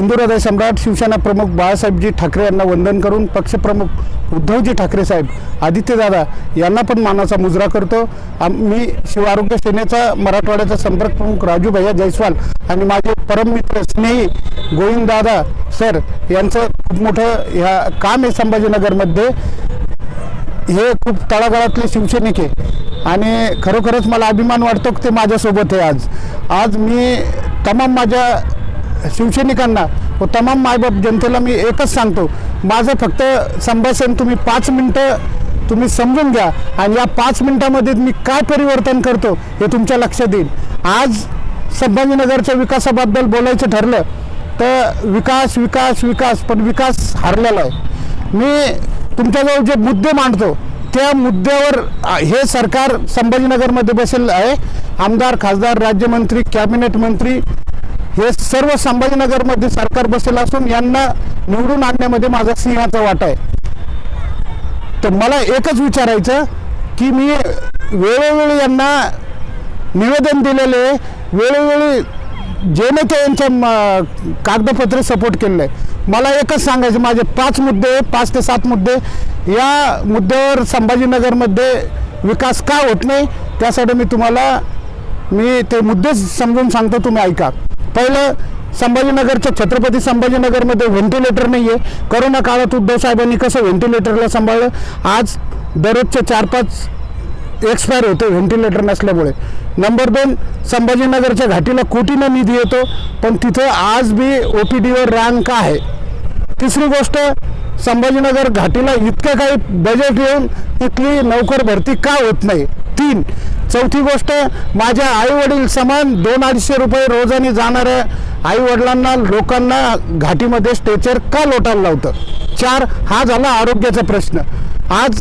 हिंदू हृदय सम्राट शिवसेना प्रमुख बाळासाहेबजी ठाकरे यांना वंदन करून पक्षप्रमुख उद्धवजी ठाकरे साहेब आदित्यदादा यांना पण मानाचा मुजरा करतो. मी शिव आरोग्य सेनेचा मराठवाड्याचा संपर्क प्रमुख राजू भैया जयस्वाल आणि माझे परममित्र स्नेही गोविंददादा सर यांचं खूप मोठं ह्या काम आहे संभाजीनगरमध्ये. हे खूप तळागाळातले शिवसैनिक आहे. आणि खरोखरच मला अभिमान वाटतो की ते माझ्यासोबत आहे आज. आज मी तमाम माझ्या शिवसैनिकांना व तमाम मायबाप जनतेला मी एकच सांगतो माझं फक्त संभाषण तुम्ही पाच मिनटं तुम्ही समजून घ्या आणि या पाच मिनटामध्ये मी काय परिवर्तन करतो हे तुमच्या लक्षात येईल. आज संभाजीनगरच्या विकासाबद्दल बोलायचं ठरलं तर विकास विकास विकास पण विकास हरलेला आहे. मी तुमच्याजवळ जे मुद्दे मांडतो त्या मुद्द्यावर हे सरकार संभाजीनगरमध्ये बसेल आहे. आमदार खासदार राज्यमंत्री कॅबिनेट मंत्री हे सर्व संभाजीनगरमध्ये सरकार बसेल असून यांना निवडून आणण्यामध्ये माझा सिंहाचा वाटा आहे. तर मला एकच विचारायचं की मी वेळोवेळी यांना निवेदन दिलेले वेळोवेळी जे यांच्या म- कागदपत्रे सपोर्ट केलेलं आहे. मला एकच सांगायचं माझे पाच मुद्दे पाच ते सात मुद्दे. या मुद्द्यावर संभाजीनगरमध्ये विकास का होत नाही त्यासाठी मी तुम्हाला मी ते मुद्दे समजून सांगतो तुम्ही ऐका. पहिलं संभाजीनगरच्या छत्रपती संभाजीनगरमध्ये व्हेंटिलेटर नाही आहे करोना काळात उद्धव साहेबांनी कसं व्हेंटिलेटरला सांभाळलं? आज दररोजचे चार पाच एक्सपायर होते व्हेंटिलेटर नसल्यामुळे. नंबर दोन संभाजीनगरच्या घाटीला कोटीनं निधी येतो पण तिथं आज बी ओ पी डीवर रांग का आहे. तिसरी गोष्ट संभाजीनगर घाटीला इतकं काही बजेट येऊन तिथली नोकर भरती का होत नाही? तीन. चौथी गोष्ट माझ्या आईवडील समान दोन अडीचशे रुपये रोजाने जाणाऱ्या आईवडिलांना लोकांना घाटीमध्ये स्ट्रेचर का लोटायला लावतं? चार हा झाला आरोग्याचा प्रश्न. आज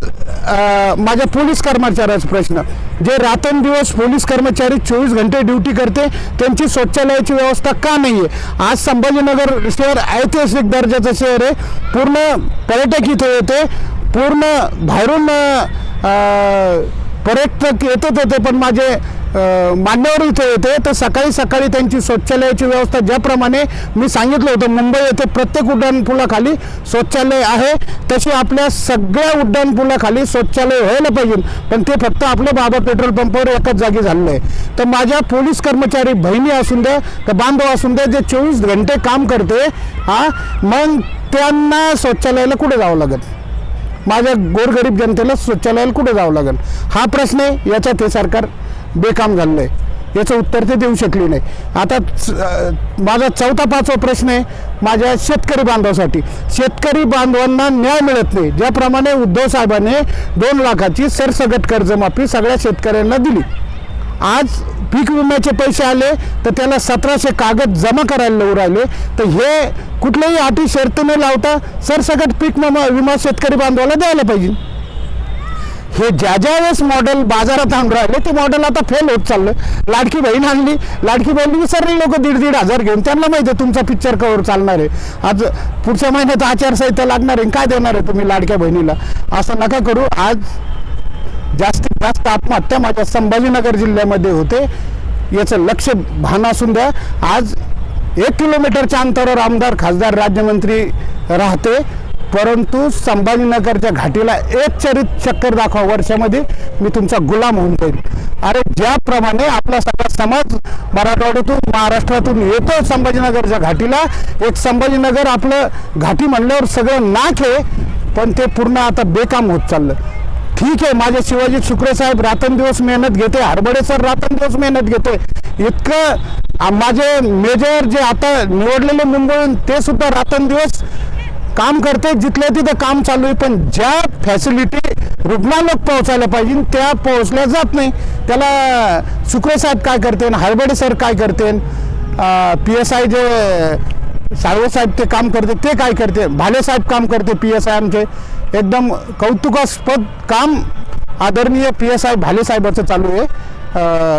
माझ्या पोलीस कर्मचाऱ्याचा प्रश्न. जे रात्रंदिवस पोलीस कर्मचारी चोवीस घंटे ड्युटी करते त्यांची शौचालयाची व्यवस्था का नाही आहे आज संभाजीनगर शहर ऐतिहासिक दर्जाचं शहर आहे. पूर्ण पर्यटक इथे येते. पूर्ण बाहेरून पर्यटक येतच होते पण माझे मान्यवर इथे येते तर सकाळी सकाळी त्यांची शौचालयाची व्यवस्था ज्याप्रमाणे मी सांगितलं होतं मुंबई येथे प्रत्येक उड्डाणपुलाखाली शौचालय आहे. तशी आपल्या सगळ्या उड्डाणपुलाखाली शौचालय व्हायला पाहिजे. पण ते फक्त आपल्या बाबा पेट्रोल पंपावर एकाच जागी झालेलं आहे. तर माझ्या पोलीस कर्मचारी बहिणी असून द्या तर बांधव असून द्या जे चोवीस घंटे काम करते हा मग त्यांना शौचालयाला कुठे जावं लागत माझ्या गोरगरीब जनतेला शौचालयाला कुठं जावं लागेल? हा प्रश्न आहे याच्यात हे सरकार बेकाम झालेलं आहे याचं उत्तर ते देऊ शकले नाही. आता माझा चौथा पाचवा प्रश्न आहे माझ्या शेतकरी बांधवासाठी. शेतकरी बांधवांना न्याय मिळत नाही. ज्याप्रमाणे उद्धव साहेबांनी दोन लाखाची सरसगट कर्जमाफी सगळ्या शेतकऱ्यांना दिली. आज पीक विम्याचे पैसे आले तर त्याला सतराशे कागद जमा करायला लावू राहिले. तर हे कुठल्याही अटी शर्ती न लावता सरसकट पीक विमा विमा शेतकरी बांधवाला द्यायला पाहिजे. हे ज्या ज्या वेळेस मॉडेल बाजारात आणून राहिले ते मॉडेल आता फेल होत चाललं. लाडकी बहीण आणली लाडकी बहीण म्हणजे विसरली लोक दीड दीड हजार घेऊन त्यांना माहिती आहे तुमचा पिक्चर कवर चालणार आहे. आज पुढच्या महिन्यात आचारसंहिता लागणार आहे काय देणार आहे तुम्ही लाडक्या बहिणीला? असं नका करू. आज जास्तीत जास्त आत्महत्या माझ्या संभाजीनगर जिल्ह्यामध्ये होते. याचं लक्ष भान असून द्या. आज एक किलोमीटरच्या अंतरावर आमदार खासदार राज्यमंत्री राहते. परंतु संभाजीनगरच्या घाटीला एक चरित चक्कर दाखवा वर्षामध्ये. मी तुमचा गुलाम होऊन जाईल अरे ज्याप्रमाणे आपला सगळा समाज मराठवाड्यातून महाराष्ट्रातून येतो संभाजीनगरच्या घाटीला एक संभाजीनगर आपलं घाटी म्हणल्यावर सगळं नाक आहे पण ते पूर्ण आता बेकाम होत चाललं. ठीक आहे माझे शिवाजी शुक्रे साहेब रात्रंदिवस मेहनत घेते हरबडे सर रात्रंदिवस मेहनत घेते. इतकं माझे मेजर जे आता निवडलेले मुंबईहून ते सुद्धा रात्रंदिवस काम करते जिथल्या तिथं काम चालू आहे. पण ज्या फॅसिलिटी रुग्णालयात पोहोचायला पाहिजे त्या पोहोचल्या जात नाही. त्याला शुक्रे साहेब काय करते हरबडे सर काय करते पी एस आय जे साळवे साहेब ते काम करते ते काय करते? भाले साहेब काम करते पी एस आय आमचे. एकदम कौतुकास्पद काम आदरणीय पी एस आय भाले साहेबाचं चालू आहे.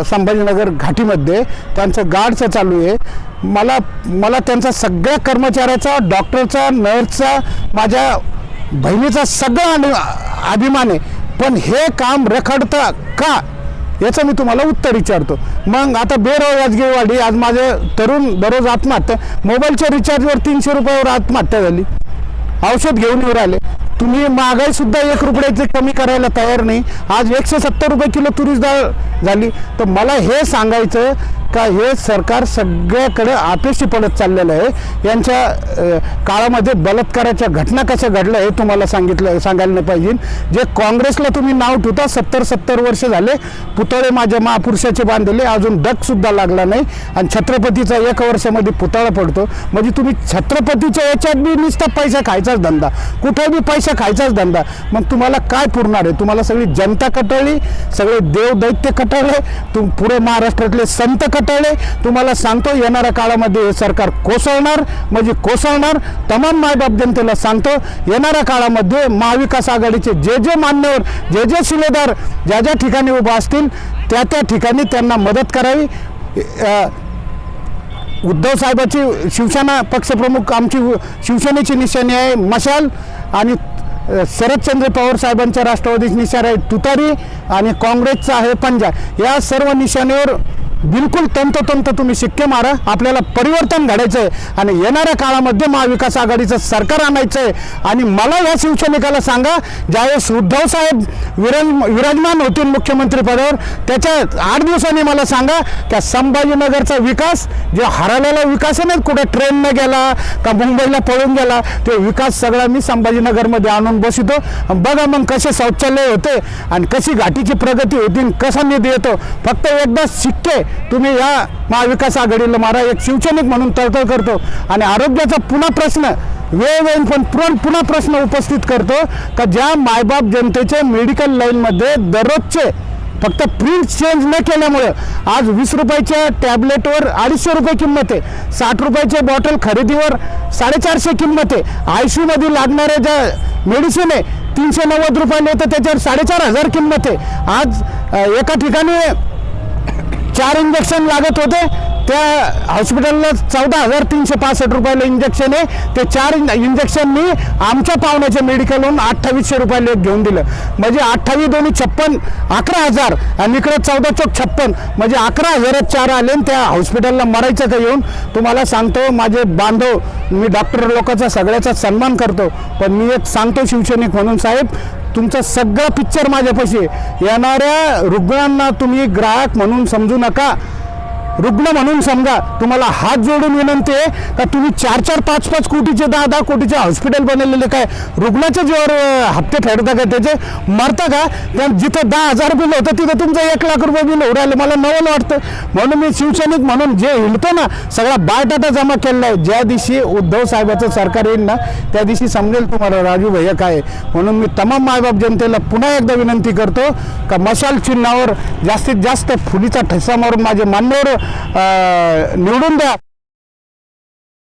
संभाजीनगर घाटीमध्ये. त्यांचं गार्डचं चालू आहे. मला मला त्यांचा सगळ्या कर्मचाऱ्याचा डॉक्टरचा नर्सचा माझ्या बहिणीचा सगळा अनु- अभिमान आहे. पण हे काम रखडतं का? याचं मी तुम्हाला उत्तर विचारतो. मग आता बेरोजगारी वाढली आज माझे तरुण दररोज आत्महत्या. मोबाईलच्या रिचार्जवर तीनशे रुपयावर आत्महत्या झाली. औषध घेऊन येऊ राहिले. तुम्ही महागाई सुद्धा एक रुपयाची कमी करायला तयार नाही. आज एकशे सत्तर रुपये किलो तुरीस डाळ झाली. तर मला हे सांगायचं का हे सरकार सगळ्याकडे आपेशी पडत चाललेलं आहे? यांच्या काळामध्ये बलात्काराच्या घटना कशा घडल्या हे तुम्हाला सांगितलं सांगायला नाही पाहिजे. जे काँग्रेसला तुम्ही नाव ठेवता सत्तर सत्तर वर्ष झाले पुतळे माझ्या महापुरुषाचे बांधले अजून डगसुद्धा लागला नाही आणि छत्रपतीचा एक वर्षामध्ये पुतळा पडतो. म्हणजे तुम्ही छत्रपतीच्या याच्यात बी नुसता पैसा खायचाच धंदा. कुठे बी पैसा खायचाच धंदा. मग तुम्हाला काय पुरणार आहे? तुम्हाला सगळी जनता कटाळली सगळे देव दैत्य कटाळले तुम पुरे महाराष्ट्रातले संत कटाळले तुम्हाला सांगतो येणाऱ्या काळामध्ये हे सरकार कोसळणार म्हणजे कोसळणार. तमाम मायबाप जनतेला सांगतो येणाऱ्या काळामध्ये महाविकास आघाडीचे जे जे मान्यवर जे जे शिलेदार ज्या ज्या ठिकाणी उभा असतील त्या त्या ठिकाणी त्यांना मदत करावी. उद्धव साहेबाची शिवसेना पक्षप्रमुख आमची शिवसेनेची निशाणी आहे मशाल आणि शरदचंद्र पवार साहेबांच्या राष्ट्रवादीची निशाणी आहे तुतारी आणि काँग्रेसचा आहे पंजा. या सर्व निशाणीवर बिलकुल तंतोतंत तुम्ही शिक्के मारा. आपल्याला परिवर्तन घडायचं आहे आणि येणाऱ्या काळामध्ये महाविकास आघाडीचं सरकार आणायचं आहे आणि मला या शिवसैनिकाला सांगा ज्यावेळेस उद्धवसाहेब विराज विराजमान होतील मुख्यमंत्रीपदावर त्याच्या आठ दिवसांनी मला सांगा त्या संभाजीनगरचा विकास जो हरवलेला विकास आहे ना कुठे ट्रेननं गेला का मुंबईला पळून गेला ते विकास सगळा मी संभाजीनगरमध्ये आणून बसितो बघा मग कसे शौचालय होते आणि कशी घाटीची प्रगती होती आणि कसा निधी येतो. फक्त एकदा शिक्के तुम्ही या महाविकास आघाडीला मारा. एक शिवसैनिक म्हणून तळतळ करतो. आणि आरोग्याचा पुन्हा प्रश्न वेळ वेळ पण पुरण पुन्हा प्रश्न उपस्थित करतो का ज्या मायबाप जनतेचे मेडिकल लाईनमध्ये दररोजचे फक्त प्रिंट चेंज न केल्यामुळे आज वीस रुपयाच्या टॅबलेटवर अडीचशे रुपये किंमत आहे. साठ रुपयाच्या बॉटल खरेदीवर साडेचारशे किंमत आहे. आयमध्ये लागणाऱ्या ज्या मेडिसिन आहे तीनशे नव्वद रुपयाला तर त्याच्यावर साडेचार हजार किंमत आहे. आज एका ठिकाणी चार इंजेक्शन लागत होते. त्या हॉस्पिटलला चौदा हजार तीनशे पासष्ट रुपयाला इंजेक्शन आहे. ते चार इंजेक्शन मी आमच्या पाहुण्याच्या मेडिकलहून अठ्ठावीसशे रुपयाला एक घेऊन दिलं. म्हणजे अठ्ठावीस दोन्ही छप्पन अकरा हजार. आणि इकडे चौदा चौक छप्पन. म्हणजे अकरा हजारात चार आले आणि त्या हॉस्पिटलला मरायचं का येऊन तुम्हाला सांगतो माझे बांधव मी डॉक्टर लोकांचा सगळ्याचा सन्मान करतो. पण मी एक सांगतो शिवसैनिक म्हणून साहेब तुमचा सगळा पिक्चर माझ्यापाशी येणाऱ्या रुग्णांना तुम्ही ग्राहक म्हणून समजू नका. रुग्ण म्हणून समजा तुम्हाला हात जोडून विनंती आहे का तुम्ही चार चार पाच पाच कोटीचे दहा दहा कोटीचे हॉस्पिटल बनवलेले काय? रुग्णाच्या जीवावर हप्ते फेडता का त्याचे? मरता का? त्या जिथं दहा हजार बिल होतं तिथं तुमचं एक लाख रुपये बिल उडाले मला नवल वाटतं. म्हणून मी शिवसैनिक म्हणून जे हिंडतो ना सगळा बायोडाटा जमा केलेला आहे. ज्या दिवशी उद्धव साहेबाचं सरकार येईल ना त्या दिवशी समजेल तुम्हाला राजू भैया काय आहे. म्हणून मी तमाम मायबाप जनतेला पुन्हा एकदा विनंती करतो का मशाल चिन्हावर जास्तीत जास्त फुलीचा ठसा मारून माझे मान्यवर निवडून द्या.